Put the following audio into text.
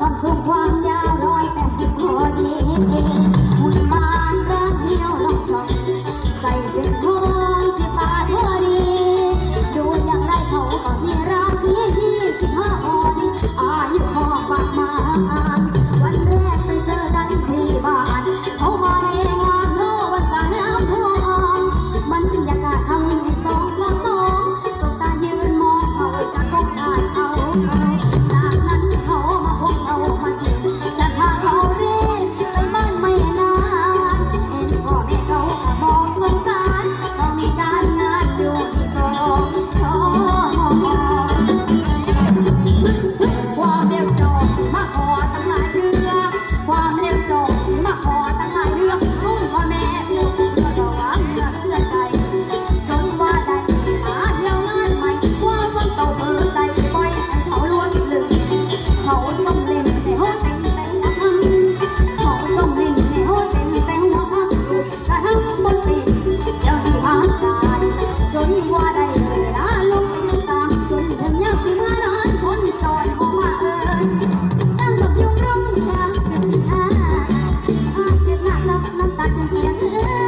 ความสูงความยาร้อยแปดสิบพอดีหุ่นมานแรงเที่ยวลองจองใส่เส้นทองสิบาทพดี ดูย่งไรเขาก็มีราศีที่สิบห้าอ่อนอายุพอปมา love.